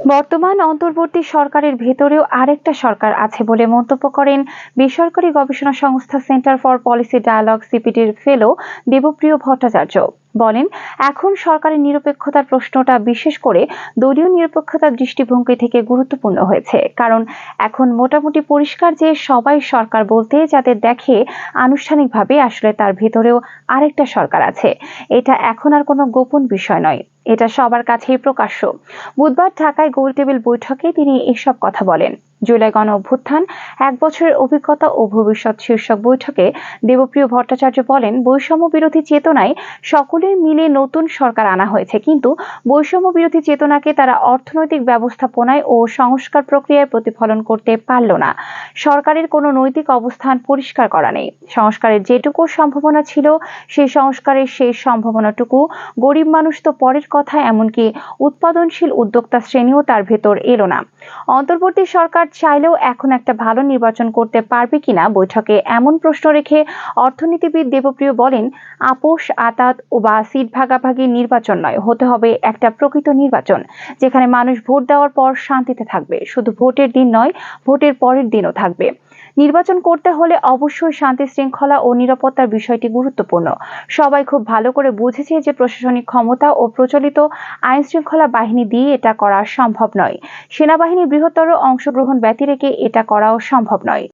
বর্তমান অন্তর্বর্তী সরকারের ভেতরেও আরেকটা সরকার আছে বলে মন্তব্য করেন বেসরকারি গবেষণা সংস্থা সেন্টার ফর পলিসি ডায়ালগ সিপিডির ফেলো দেবপ্রিয় ভট্টাচার্য। বলেন, এখন সরকারের নিরপেক্ষতার প্রশ্নটা বিশেষ করে দলীয় নিরপেক্ষতার দৃষ্টিভঙ্গি থেকে গুরুত্বপূর্ণ হয়েছে। কারণ এখন মোটামুটি পরিষ্কার যে সবাই সরকার বলতে যাদের দেখে, আনুষ্ঠানিকভাবে আসলে তার ভেতরেও আরেকটা সরকার আছে। এটা এখন আর কোনো গোপন বিষয় নয়। এটা সবার কাছেই প্রকাশ্য। বুধবার ঢাকায় গোলটেবিল বৈঠকে তিনি এসব কথা বলেন। জুলাই গণ অভ্যুত্থান, এক বছরের অভিজ্ঞতা ও ভবিষ্যৎ শীর্ষক বৈঠকে দেবপ্রিয় ভট্টাচার্য বলেন, বৈষম্য বিরোধী চেতনায় সকলে মিলে নতুন সরকার আনা হয়েছে। কিন্তু বৈষম্য বিরোধী চেতনাকে তারা অর্থনৈতিক ব্যবস্থাপনায় ও সংস্কার প্রক্রিয়ায় প্রতিফলন করতে পারল না। সরকারের কোনো নৈতিক অবস্থান পরিষ্কার করা নেই। সংস্কারের যেটুকু সম্ভাবনা ছিল, সেই সংস্কারের সেই সম্ভাবনাটুকু। গরিব মানুষ তো পরের কথা, এমনকি উৎপাদনশীল উদ্যোক্তা শ্রেণীও তার ভেতর এলো না। অন্তর্বর্তী সরকার চাইলেও এখন একটা ভালো নির্বাচন করতে পারবে কিনা বৈঠকে এমন প্রশ্ন রেখে অর্থনীতিবিদ দেবপ্রিয় বলেন আপোষ আতাত ও বা সিট ভাগাভাগি নির্বাচন নয়, হতে হবে একটা প্রকৃত নির্বাচন, যেখানে মানুষ ভোট দেওয়ার পর শান্তিতে থাকবে। শুধু ভোটের দিন নয়, ভোটের পরের দিনও থাকবে। নির্বাচন করতে হলে অবশ্যই শান্তি শৃঙ্খলা ও নিরাপত্তার বিষয়টি গুরুত্বপূর্ণ। সবাই খুব ভালো করে বুঝেছে যে প্রশাসনিক ক্ষমতা ও প্রচলিত আইন শৃঙ্খলা বাহিনী দিয়ে এটা করা সম্ভব নয়। সেনাবাহিনী বৃহত্তর অংশগ্রহণ ব্যতিরেকে এটা করাও সম্ভব নয়।